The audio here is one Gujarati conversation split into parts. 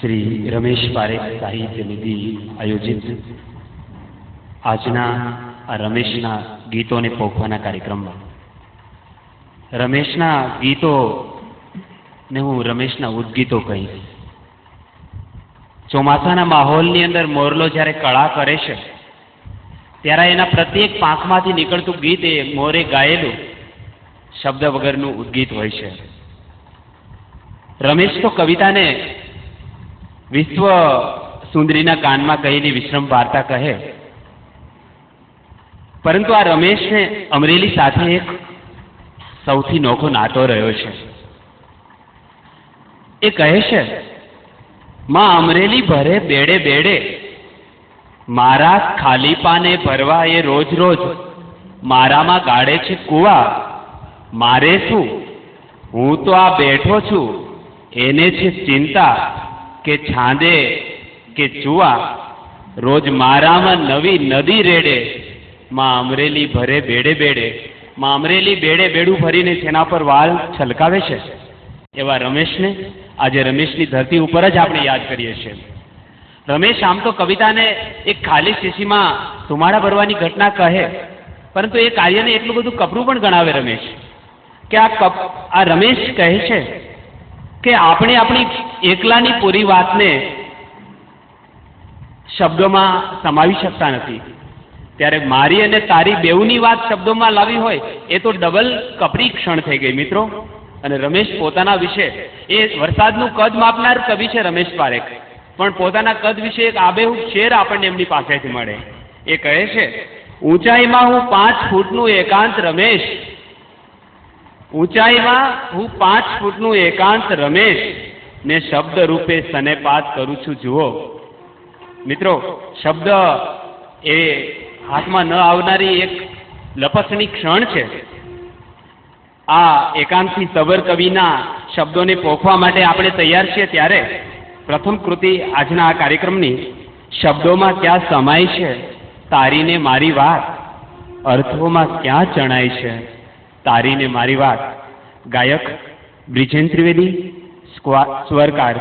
શ્રી રમેશ પારેખ સાહિત્ય નિધિ આયોજિત. આજના આ રમેશના ગીતોને પોખવાના કાર્યક્રમમાં. રમેશના ગીતો ને હું રમેશના ઉદ્ગીતો કહીશ. ચોમાસાના માહોલની અંદર મોરલો જ્યારે કળા કરે છે, ત્યારે એના પ્રત્યેક પાંખમાંથી નીકળતું ગીત એ મોરે ગાયેલું શબ્દ વગરનું ઉદ્ગીત હોય છે. રમેશ તો કવિતાને વિશ્વ સુંદરીના કાનમાં કહેલી વિશ્રમ વાર્તા કહે. પરંતુ આ રમેશને અમરેલી સાથે એક સૌથી નોખો નાતો રહ્યો છે. એ કહે છે, માં અમરેલી ભરે બેડે બેડે, મારા ખાલીપાને ભરવા એ રોજ રોજ, મારામાં ગાળે છે કુવા, મારે શું? હું તો આ બેઠો છું, એને છે ચિંતા કે છાંદે કે ચુવા, રોજ મારામાં નવી નદી રેડે, માં અમરેલી ભરે બેડે બેડે. માં અમરેલી બેડે બેડું ભરીને તેના પર વાલ છલકાવે છે. એવા રમેશને આજે રમેશની ધરતી ઉપર જ આપણે યાદ કરીએ છીએ. રમેશ, આમ તો કવિતાને એક ખાલી શીશીમાં ધુમાડા ભરવાની ઘટના કહે, પરંતુ એ કાર્યને એટલું બધું કપરું પણ ગણાવે રમેશ. કે આ કપ, આ રમેશ કહે છે કે આપણે આપણી એકલાની પૂરી વાતને શબ્દોમાં સમાવી શકતા નથી. ત્યારે મારી અને તારી બેઉની વાત શબ્દોમાં લાવી હોય, એ તો ડબલ કપરી ક્ષણ થઈ ગઈ મિત્રો. અને રમેશ પોતાના વિશે, એ વરસાદનું કદ માપનાર કવિ છે રમેશ પારેખ. પણ પોતાના કદ વિશે એક આબેહૂબ શેર આપણને એમની પાસેથી મળે. એ કહે છે, ઊંચાઈમાં હું પાંચ ફૂટનું એકાંત રમેશ ઊંચાઈમાં હું પાંચ ફૂટનું એકાંત રમેશ ને શબ્દ રૂપે સનેપાત કરું છું, જુઓ. મિત્રો, શબ્દ એ હાથમાં ન આવનારી એક લપસણી ક્ષણ છે. આ એકાંતથી સબર કવિના શબ્દોને પોખવા માટે આપણે તૈયાર છીએ ત્યારે. પ્રથમ કૃતિ આજના આ કાર્યક્રમની, શબ્દોમાં ક્યાં સમાય છે? તારીને મારી વાત. અર્થોમાં ક્યાં ચણાય છે? તારી ને મારી વાત. ગાયક બ્રિજેન ત્રિવેદી સ્વરકાર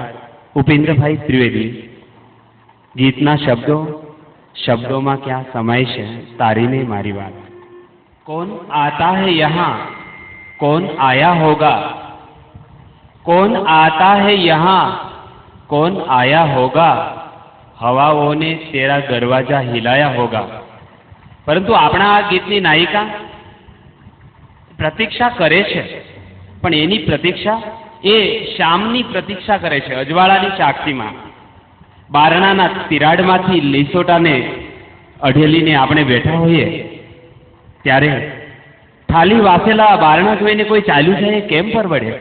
ઉપેન્દ્રભાઈ ત્રિવેદી. ગીતના શબ્દો, શબ્દોમાં ક્યાં સમાય છે? તારી ને મારી વાત. કોણ આતા હૈ યહા? કોણ આયા હોગા? કોણ આતા હૈ યહા? કોણ આયા હોગા? હવાઓને તેરા દરવાજા હિલાયા હોગા. પરંતુ આપણા આ ગીતની નાયિકા પ્રતીક્ષા કરે છે. પણ એની પ્રતીક્ષા એ શ્યામની પ્રતીક્ષા કરે છે અજવાળાની સાક્ષીમાં બારણાના તિરાડમાંથી લીસોટાને અઢેલીને આપણે બેઠા હોઈએ. ત્યારે ખાલી વાસેલા બારણા જોઈને કોઈ ચાલ્યું એ કેમ પરવડે?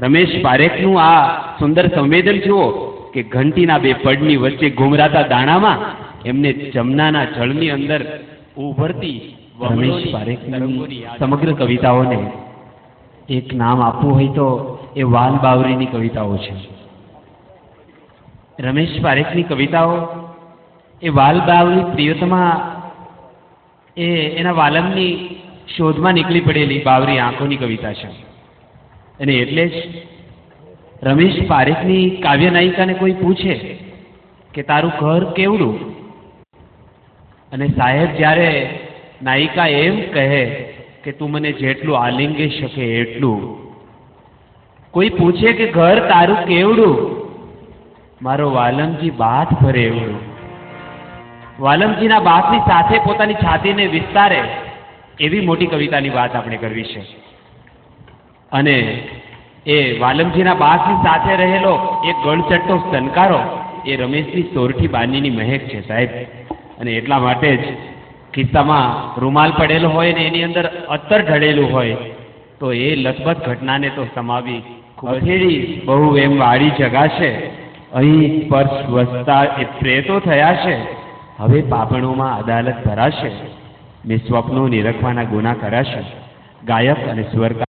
રમેશ પારેખનું આ સુંદર સંવેદન જુઓ કે ઘંટીના બે પડની વચ્ચે ઘુમરાતા દાણામાં એમને જમનાના જળની અંદર ઉભરતી રમેશ પારેખની સમગ્ર કવિતાઓને એક નામ આપવું હોય તો એ વાલ બાવરીની કવિતાઓ છે. રમેશ પારેખની કવિતાઓ એ વાલ બાવરી પ્રિયતમા એ એના વાલમની શોધમાં નીકળી પડેલી બાવરી આંખોની કવિતા છે. અને એટલે જ રમેશ પારેખની કાવ્ય નાયિકાને કોઈ પૂછે કે તારું ઘર કેવડું? અને સાહેબ જ્યારે નાયિકા એમ કહે કે તું મને જેટલું આલિંગી શકે એટલું. કોઈ પૂછે કે ઘર તારું કેવડું? મારો વાલમજી બાથ ભરે એવડું વાલમજીના બાથની સાથે પોતાની છાતીને વિસ્તારે એવી મોટી કવિતાની વાત આપણે કરવી છે. અને એ વાલમજીના બાથની સાથે રહેલો એક ગળચટ્ટો સનકારો એ રમેશની સોરઠી બાનીની મહેક છે સાહેબ. અને એટલા માટે જ ખિસ્સામાં રૂમાલ પડેલો હોય ને એની અંદર અત્તર ઢળેલું હોય તો એ લથબથ ઘટનાને તો સમાવી હથેળી બહુ એમ વાળી જગાશે. અહીં સ્પર્શ વસતા એ પ્રેતો થયા છે હવે પાપણોમાં અદાલત ભરાશે. ને સ્વપ્નો નિરખવાના ગુના કરાશે. ગાયક અને સ્વરકાર